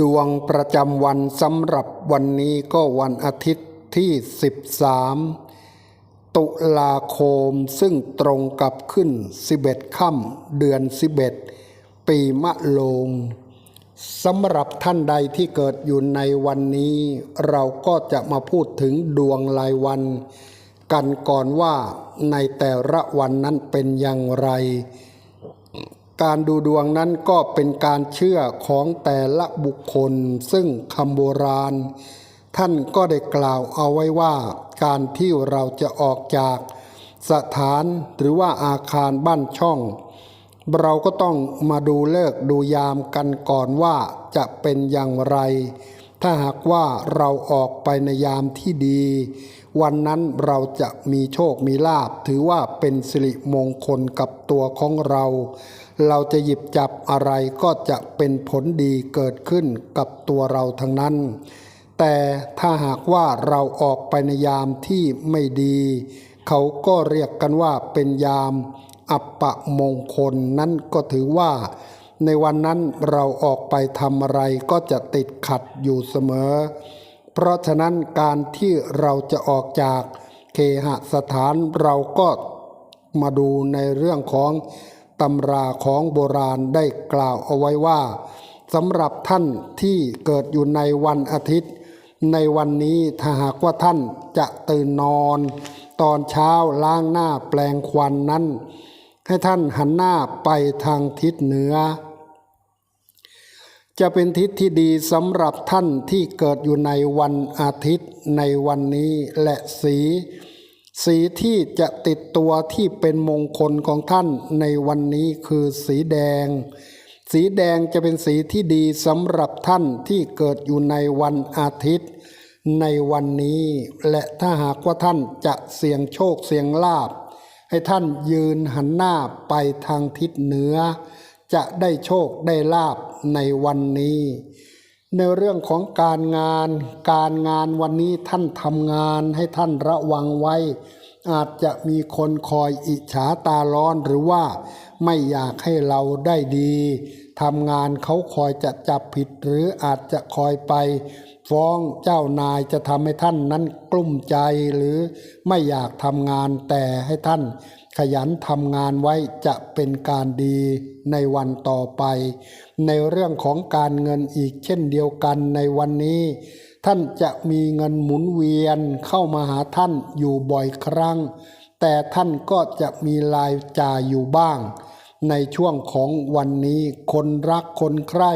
ดวงประจำวันสำหรับวันนี้ก็วันอาทิตย์ที่ 13 ตุลาคมซึ่งตรงกับขึ้น 11ค่ำเดือน 11 ปีมะโรงสำหรับท่านใดที่เกิดอยู่ในวันนี้ เราก็จะมาพูดถึงดวงรายวัน กันก่อนว่าในแต่ละวันนั้นเป็นอย่างไร การดูดวงนั้นก็เป็นการเชื่อของแต่ละบุคคล ซึ่งคำโบราณ ท่านก็ได้กล่าวเอาไว้ว่า การที่เราจะออกจากสถานหรือว่าอาคารบ้านช่อง เราก็ต้องมาดูเลิกดูยามกันก่อนว่าจะเป็นอย่างไร ถ้าหากว่าเราออกไปในยามที่ดี วันนั้นเราจะมีโชคมีลาภถือว่าเป็นสิริมงคลกับตัวของเรา เราจะหยิบจับอะไรก็จะเป็นผลดีเกิดขึ้นกับตัวเราทั้งนั้น แต่ถ้าหากว่าเราออกไปในยามที่ไม่ดี เขาก็เรียกกันว่าเป็นยามอัปปะมงคลนั้นก็ถือว่า ในวันนั้นเราออกไปทำอะไรก็จะติดขัดอยู่เสมอ เพราะฉะนั้นการที่เราจะออกจากเคหสถานเราก็มาดูในเรื่องของ ตำราของโบราณได้กล่าวเอาไว้ว่าสำหรับท่านที่เกิดอยู่ในวันอาทิตย์ ในวันนี้ถ้าหากว่าท่านจะตื่นนอน ตอนเช้าล้างหน้าแปลงควันนั้น ให้ท่านหันหน้าไปทางทิศเหนือ จะเป็นทิศที่ดีสำหรับท่านที่เกิดอยู่ในวันอาทิตย์ในวันนี้และสี สีที่จะติดตัวที่เป็นมงคลของท่านในวันนี้คือสีแดง สีแดงจะเป็นสีที่ดีสำหรับท่านที่เกิดอยู่ในวันอาทิตย์ ในวันนี้ และถ้าหากว่าท่านจะเสี่ยงโชคเสี่ยงลาบ ให้ท่านยืนหันหน้าไปทางทิศเหนือ จะได้โชคได้ลาบในวันนี้ ในเรื่องของการงาน การงานวันนี้ท่านทำงานให้ท่านระวังไว้ อาจจะมีคนคอยอิจฉาตาร้อนหรือว่าไม่อยากให้เราได้ดีทำงานเขาคอยจะจับผิดหรืออาจจะคอยไป ฟ้องเจ้านายจะทำให้ท่านนั้นกลุ้มใจหรือไม่อยากทำงานแต่ให้ท่าน ขยันทำงานไว้จะเป็นการดีในวันต่อไป ในเรื่องของการเงินอีกเช่นเดียวกันในวันนี้ ท่านจะมีเงินหมุนเวียนเข้ามาหาท่านอยู่บ่อยครั้ง แต่ท่านก็จะมีรายจ่ายอยู่บ้าง ในช่วงของวันนี้คนรักคนใคร่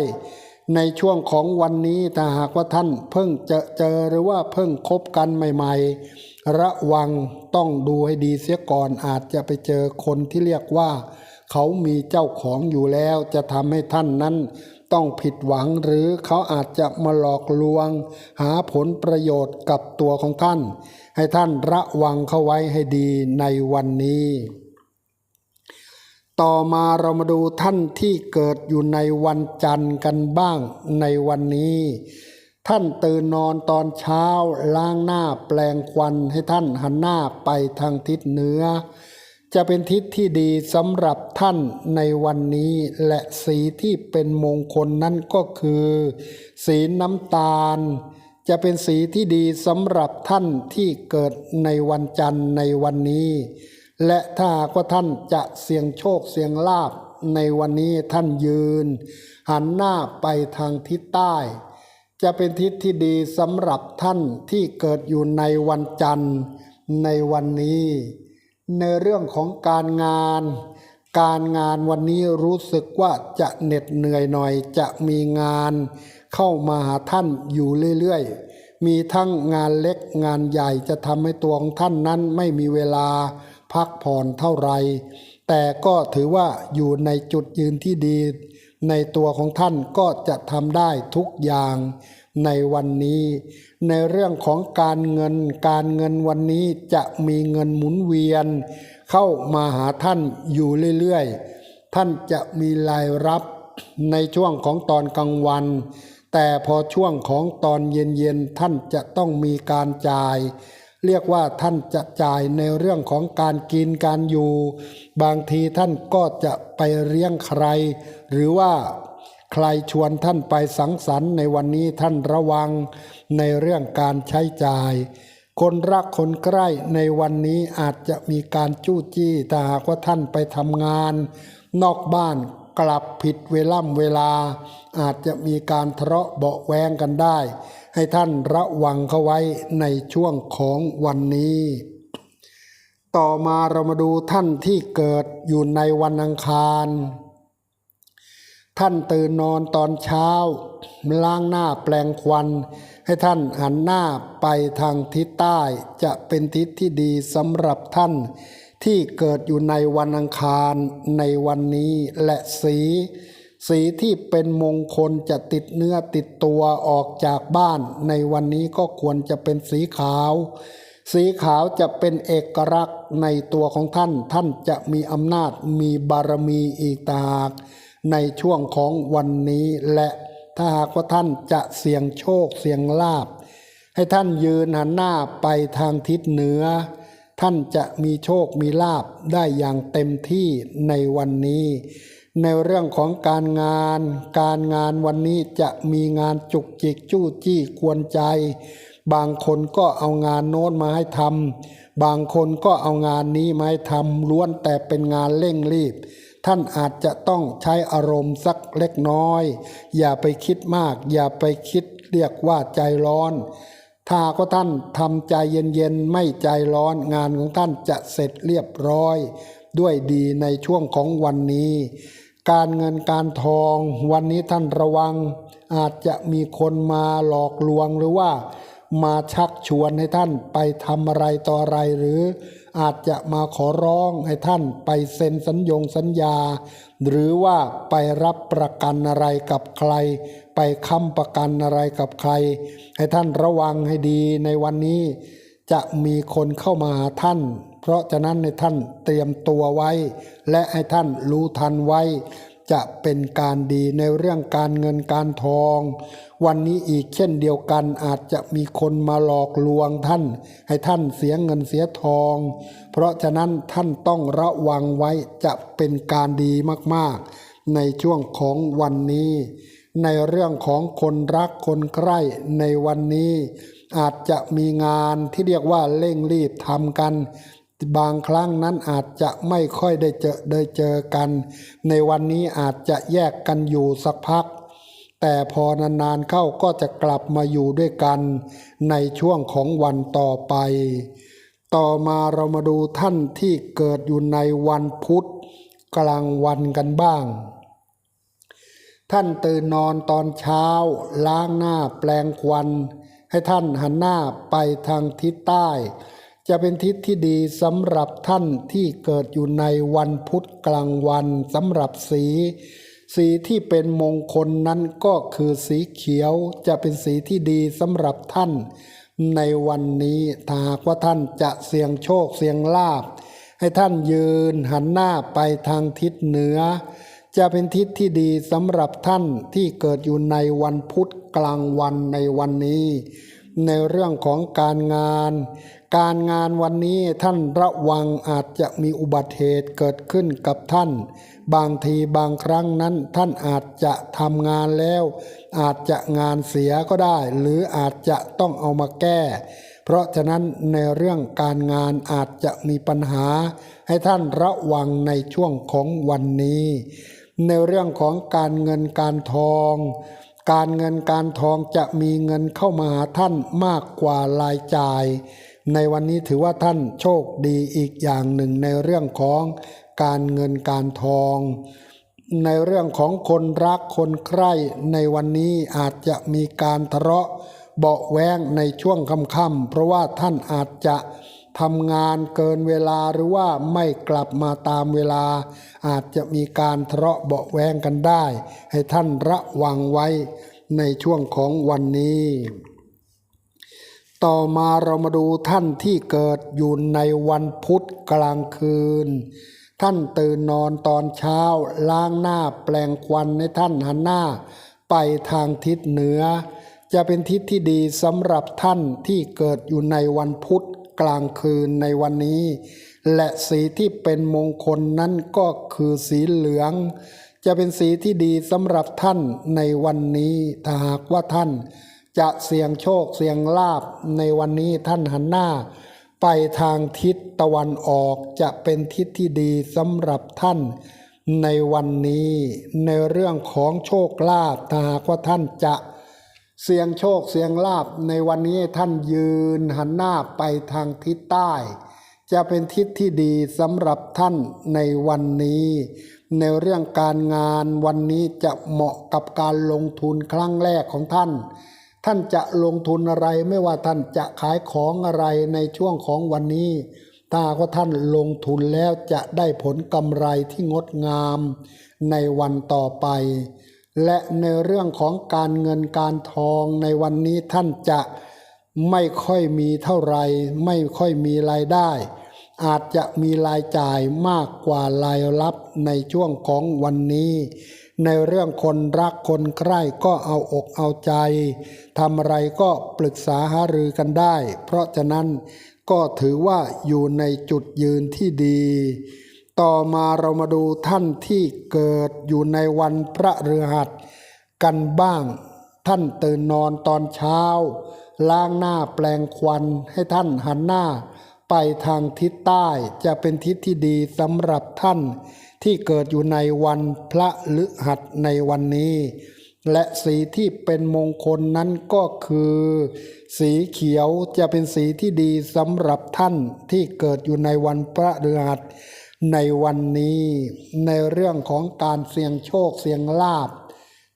ในช่วงของวันนี้ถ้าหากว่าท่านเพิ่งเจอเจอหรือว่าเพิ่งคบกันใหม่ๆ ระวังต้องดูให้ดีเสียก่อนอาจจะไปเจอคนที่เรียกว่า เขามีเจ้าของอยู่แล้วจะทำให้ท่านนั้น ต้องผิดหวังหรือเขาอาจจะมาหลอกลวง หาผลประโยชน์กับตัวของท่าน ให้ท่านระวังเข้าไว้ให้ดีในวันนี้ ต่อมาเรามาดูท่านที่เกิดอยู่ในวันจันทร์กันบ้างในวันนี้ ท่านตื่นนอนตอนเช้าล้างหน้าแปลงควันให้ท่านหันหน้าไปทางทิศเหนือ จะเป็นทิศที่ดีสำหรับท่านในวันนี้และสีที่เป็นมงคลนั้นก็คือ สีน้ำตาล จะเป็นสีที่ดีสำหรับท่านที่เกิดในวันจันทร์ในวันนี้ และถ้าหากว่าท่านจะเสี่ยงโชคเสี่ยงลาภในวันนี้ท่านยืน หันหน้าไปทางทิศใต้ จะเป็นทิศที่ดีสำหรับท่านที่เกิดอยู่ในวันจันทร์ในวันนี้ ในเรื่องของการงาน การงานวันนี้รู้สึกว่าจะเหน็ดเหนื่อยหน่อยจะมีงานเข้ามาหาท่านอยู่เรื่อยๆ มีทั้งงานเล็กงานใหญ่จะทำให้ตัวของท่านนั้นไม่มีเวลา พักผ่อนเท่าไร แต่ก็ถือว่าอยู่ในจุดยืนที่ดี ในตัวของท่านก็จะทำได้ทุกอย่างในวันนี้ ในเรื่องของการเงินการเงินวันนี้จะมีเงินหมุนเวียน เข้ามาหาท่านอยู่เรื่อยๆ ท่านจะมีรายรับในช่วงของตอนกลางวัน แต่พอช่วงของตอนเย็นๆ ท่านจะต้องมีการจ่าย เรียกว่าท่านจะจ่ายในเรื่องของการกินการอยู่ บางทีท่านก็จะไปเลี้ยงใคร หรือว่าใครชวนท่านไปสังสรรค์ในวันนี้ท่านระวังในเรื่องการใช้จ่าย คนรักคนใกล้ในวันนี้อาจจะมีการจู้จี้ถ้าหากว่าท่านไปทำงาน นอกบ้าน กลับผิดเวล่ำเวลา อาจจะมีการทะเลาะเบาแวงกันได้ ให้ท่านระวังเข้าไว้ในช่วงของวันนี้ ต่อมาเรามาดูท่านที่เกิดอยู่ในวันอังคาร ท่านตื่นนอนตอนเช้า ล้างหน้าแปลงควัน ให้ท่านหันหน้าไปทางทิศใต้ จะเป็นทิศที่ดีสำหรับท่าน ที่เกิดอยู่ในวันอังคารในวันนี้และสี สีที่เป็นมงคลจะติดเนื้อติดตัวออกจากบ้าน ในวันนี้ก็ควรจะเป็นสีขาว สีขาวจะเป็นเอกลักษณ์ในตัวของท่าน ท่านจะมีอำนาจมีบารมีอีกตาหากในช่วงของวันนี้และถ้าหากว่าท่านจะเสี่ยงโชคเสี่ยงลาบ ให้ท่านยืนหันหน้าไปทางทิศเหนือ ท่านจะมีโชคมีลาบได้อย่างเต็มที่ในวันนี้ ในเรื่องของการงาน การงานวันนี้จะมีงานจุกจิกจู้จี้กวนใจ บางคนก็เอางานโน้นมาให้ทำบางคนก็เอางานนี้มาให้ทำล้วนแต่เป็นงานเร่งรีบ ท่านอาจจะต้องใช้อารมณ์สักเล็กน้อย อย่าไปคิดมาก อย่าไปคิดเรียกว่าใจร้อน ถ้าก็ท่านทำใจเย็นๆ ไม่ใจร้อนงานของท่านจะเสร็จเรียบร้อย ด้วยดีในช่วงของวันนี้ การเงินการทองวันนี้ท่านระวัง อาจจะมีคนมาหลอกลวงหรือว่า มาชักชวนให้ท่านไปทำอะไรต่ออะไรหรือ อาจจะมาขอร้องให้ท่านไปเซ็นสัญญงสัญญา หรือว่าไปรับประกันอะไรกับใคร ไปค้ำประกันอะไรกับใคร ให้ท่านระวังให้ดีในวันนี้ จะมีคนเข้ามาหาท่าน เพราะฉะนั้นในท่านเตรียมตัวไว้ และให้ท่านรู้ทันไว้ จะเป็นการดีในเรื่องการเงินการทอง วันนี้อีกเช่นเดียวกันอาจจะมีคนมาหลอกลวงท่าน ให้ท่านเสียเงินเสียทอง เพราะฉะนั้นท่านต้องระวังไว้จะเป็นการดีมากๆ ในช่วงของวันนี้ ในเรื่องของคนรักคนใคร่ในวันนี้ อาจจะมีงานที่เรียกว่าเร่งรีบทำกัน บางครั้งนั้นอาจจะไม่ค่อยได้เจอได้เจอกัน ในวันนี้อาจจะแยกกันอยู่สักพัก แต่พอนานๆเข้าก็จะกลับมาอยู่ด้วยกัน ในช่วงของวันต่อไป ต่อมาเรามาดูท่านที่เกิดอยู่ในวันพุธกลางวันกันบ้าง ท่านตื่นนอนตอนเช้า ล้างหน้าแปลงควัน ให้ท่านหันหน้าไปทางทิศใต้ จะเป็นทิศที่ดีสำหรับท่านที่เกิดอยู่ในวันพุธกลางวันสำหรับสี สีที่เป็นมงคลนั้นก็คือสีเขียวจะเป็นสีที่ดีสำหรับท่าน ในวันนี้ถ้าหากว่าท่านจะเสี่ยงโชคเสี่ยงลาบ ให้ท่านยืนหันหน้าไปทางทิศเหนือ จะเป็นทิศที่ดีสำหรับท่านที่เกิดอยู่ในวันพุธกลางวันในวันนี้ในเรื่องของการงาน การงานวันนี้ท่านระวังอาจจะมีอุบัติเหตุเกิดขึ้นกับท่าน บางทีบางครั้งนั้นท่านอาจจะทำงานแล้ว อาจจะงานเสียก็ได้ หรืออาจจะต้องเอามาแก้ เพราะฉะนั้นในเรื่องการงานอาจจะมีปัญหา ให้ท่านระวังในช่วงของวันนี้ ในเรื่องของการเงินการทองการเงินการทองจะมีเงินเข้ามาหาท่านมากกว่ารายจ่าย ในวันนี้ถือว่าท่านโชคดีอีกอย่างหนึ่งในเรื่องของการเงินการทอง ในเรื่องของคนรักคนใคร่ในวันนี้อาจจะมีการทะเลาะเบาะแวงในช่วงค่ำๆเพราะว่าท่านอาจจะทำงานเกินเวลาหรือว่าไม่กลับมาตามเวลา อาจจะมีการทะเลาะเบาะแวงกันได้ ให้ท่านระวังไว้ในช่วงของวันนี้ ต่อมาเรามาดูท่านที่เกิดอยู่ในวันพุธกลางคืน ท่านตื่นนอนตอนเช้า ล้างหน้าแปลงควันในท่านหันหน้า ไปทางทิศเหนือ จะเป็นทิศที่ดีสำหรับท่านที่เกิดอยู่ในวันพุธกลางคืนในวันนี้ และสีที่เป็นมงคลนั้นก็คือสีเหลือง จะเป็นสีที่ดีสำหรับท่านในวันนี้ถ้าหากว่าท่าน จะเสี่ยงโชคเสี่ยงลาบในวันนี้ท่านหันหน้า ไปทางทิศตะวันออกจะเป็นทิศที่ดีสำหรับท่านในวันนี้ในเรื่องของโชคลาภถ้าหากว่าท่านจะเสี่ยงโชคเสี่ยงลาบในวันนี้ท่านยืนหันหน้าไปทางทิศใต้ จะเป็นทิศที่ดีสำหรับท่านในวันนี้ ในเรื่องการงานวันนี้จะเหมาะกับการลงทุนครั้งแรกของท่าน ท่านจะลงทุนอะไรไม่ว่าท่านจะขายของอะไรในช่วงของวันนี้ ถ้ากว่าท่านลงทุนแล้วจะได้ผลกำไรที่งดงามในวันต่อไป และในเรื่องของการเงินการทองในวันนี้ท่านจะไม่ค่อยมีเท่าไรไม่ค่อยมีรายได้ อาจจะมีรายจ่ายมากกว่ารายรับในช่วงของวันนี้ ในเรื่องคนรักคนใคร่ก็เอาอกเอาใจทำอะไรก็ปรึกษาหารือกันได้ เพราะฉะนั้นก็ถือว่าอยู่ในจุดยืนที่ดี ต่อมาเรามาดูท่านที่เกิดอยู่ในวันพระฤหัสกันบ้าง ท่านตื่นนอนตอนเช้า ล้างหน้าแปลงควันให้ท่านหันหน้าไปทางทิศใต้จะเป็นทิศที่ดีสำหรับท่าน ที่เกิดอยู่ในวันพระฤหัสในวันนี้ และสีที่เป็นมงคลนั้นก็คือ สีเขียวจะเป็นสีที่ดีสำหรับท่านที่เกิดอยู่ในวันพระฤหัสในวันนี้ ในเรื่องของการเสี่ยงโชคเสี่ยงลาบ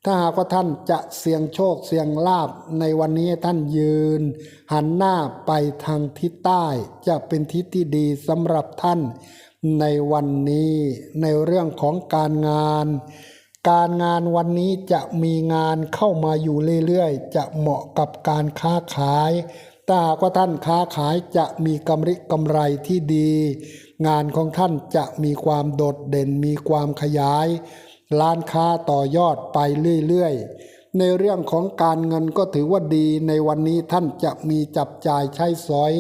ถ้าหากว่าท่านจะเสี่ยงโชคเสี่ยงลาบในวันนี้ท่านยืน หันหน้าไปทางทิศใต้ จะเป็นทิศที่ดีสำหรับท่าน ในวันนี้ในเรื่องของการงาน การงานวันนี้จะมีงานเข้ามาอยู่เรื่อยๆ จะเหมาะกับการค้าขายถ้าหากว่าท่านค้าขายจะมีกำไรกำไรที่ดี งานของท่านจะมีความโดดเด่นมีความขยาย ร้านค้าต่อยอดไปเรื่อยๆ ในเรื่องของการเงินก็ถือว่าดีในวันนี้ท่านจะมีจับจ่ายใช้สอย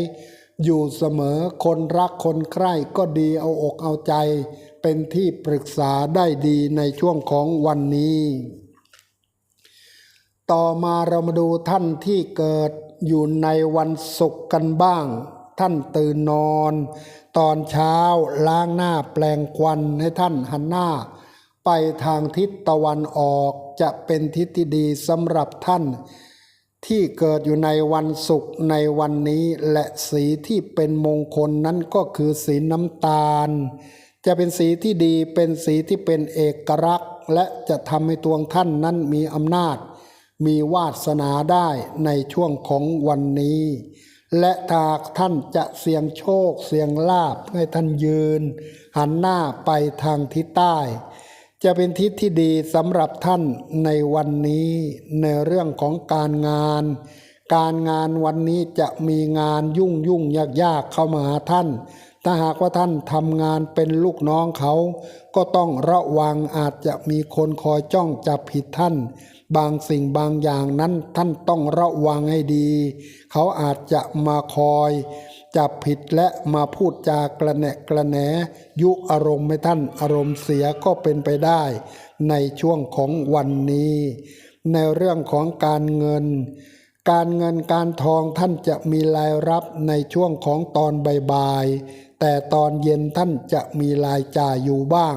อยู่เสมอคนรักคนใคร่ก็ดีเอาอกเอาใจ เป็นที่ปรึกษาได้ดีในช่วงของวันนี้ ต่อมาเรามาดูท่านที่เกิดอยู่ในวันศุกร์กันบ้าง ท่านตื่นนอน ตอนเช้าล้างหน้าแปลงควันให้ท่านหันหน้า ไปทางทิศตะวันออกจะเป็นทิศที่ดีสำหรับท่าน ที่เกิดอยู่ในวันศุกร์ในวันนี้และสีที่เป็นมงคลนั้นก็คือสีน้ำตาล จะเป็นสีที่ดีเป็นสีที่เป็นเอกลักษณ์ และจะทำให้ตัวท่านนั้นมีอำนาจ มีวาสนาได้ในช่วงของวันนี้ และถ้าหากท่านจะเสี่ยงโชคเสี่ยงลาบให้ท่านยืน หันหน้าไปทางทิศใต้ จะเป็นทิศที่ดีสำหรับท่านในวันนี้ในเรื่องของการงาน การงานวันนี้จะมีงานยุ่งยุ่งยากยากเข้ามาหาท่าน ถ้าหากว่าท่านทำงานเป็นลูกน้องเขา ก็ต้องระวังอาจจะมีคนคอยจ้องจับผิดท่าน บางสิ่งบางอย่างนั้นท่านต้องระวังให้ดี เขาอาจจะมาคอย จับผิดและมาพูดจากระแหนกระแหนยุอารมณ์ให้ท่านอารมณ์เสียก็เป็นไปได้ ในช่วงของวันนี้ ในเรื่องของการเงิน การเงินการทองท่านจะมีรายรับในช่วงของตอนบ่ายๆแต่ตอนเย็นท่านจะมีรายจ่ายอยู่บ้าง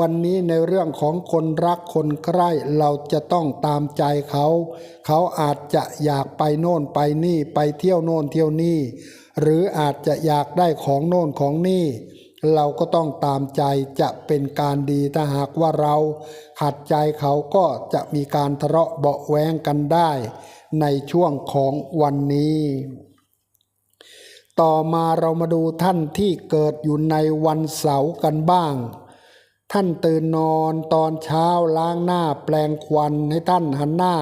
วันนี้ในเรื่องของคนรักคนใคร่เราจะต้องตามใจเขา เขาอาจจะอยากไปโน่นไปนี่ไปเที่ยวโน่นเที่ยวนี่ หรืออาจจะอยากได้ของโน่นของนี่ เราก็ต้องตามใจจะเป็นการดีถ้าหากว่าเรา ขัดใจเขาก็จะมีการทะเลาะเบาแว้งกันได้ ในช่วงของวันนี้ ต่อมาเรามาดูท่านที่เกิดอยู่ในวันเสาร์กันบ้างท่านตื่นนอนตอนเช้าล้างหน้าแปลงควันให้ท่านหันหน้า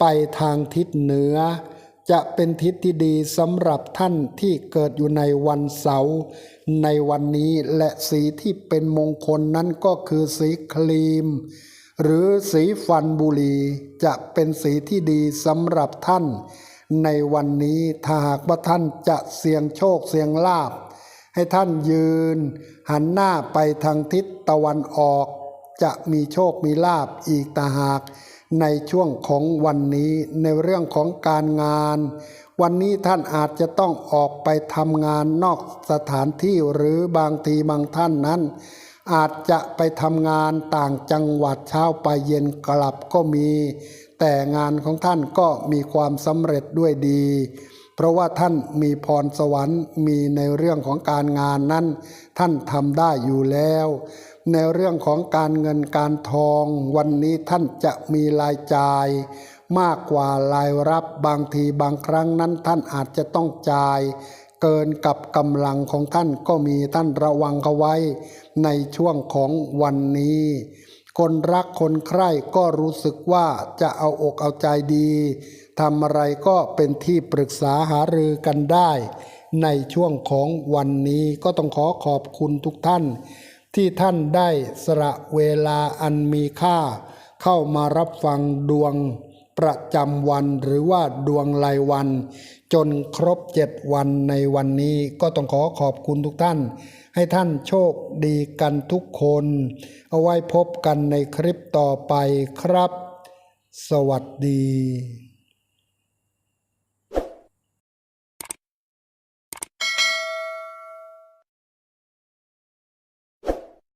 ไปทางทิศเหนือ จะเป็นทิศที่ดีสำหรับท่านที่เกิดอยู่ในวันเสาร์ในวันนี้และสีที่เป็นมงคลนั้นก็คือสีครีม หรือสีฟันบุรีจะเป็นสีที่ดีสำหรับท่าน ในวันนี้ถ้าหากว่าท่านจะเสี่ยงโชคเสี่ยงลาภให้ท่านยืน หันหน้าไปทางทิศตะวันออก จะมีโชคมีลาบอีกต่าหาก ในช่วงของวันนี้ในเรื่องของการงาน วันนี้ท่านอาจจะต้องออกไปทำงานนอกสถานที่หรือบางทีบางท่านนั้น อาจจะไปทำงานต่างจังหวัดเช้าไปเย็นกลับก็มี แต่งานของท่านก็มีความสำเร็จด้วยดี เพราะว่าท่านมีพรสวรรค์มีในเรื่องของการงานนั้น ท่านทำได้อยู่แล้ว ในเรื่องของการเงินการทอง วันนี้ท่านจะมีรายจ่าย มากกว่ารายรับบางทีบางครั้งนั้นท่านอาจจะต้องจ่าย เกินกับกำลังของท่านก็มีท่านระวังเขาไว้ ในช่วงของวันนี้คนรักคนใคร่ก็รู้สึกว่าจะเอาอกเอาใจดี ทำอะไรก็เป็นที่ปรึกษาหารือกันได้ ในช่วงของวันนี้ก็ต้องขอขอบคุณทุกท่าน ที่ท่านได้สละเวลาอันมีค่า เข้ามารับฟังดวงประจำวันหรือว่าดวงรายวัน จนครบเจ็ดวันในวันนี้ก็ต้องขอขอบคุณทุกท่าน ให้ท่านโชคดีกันทุกคน เอาไว้พบกันในคลิปต่อไปครับ สวัสดี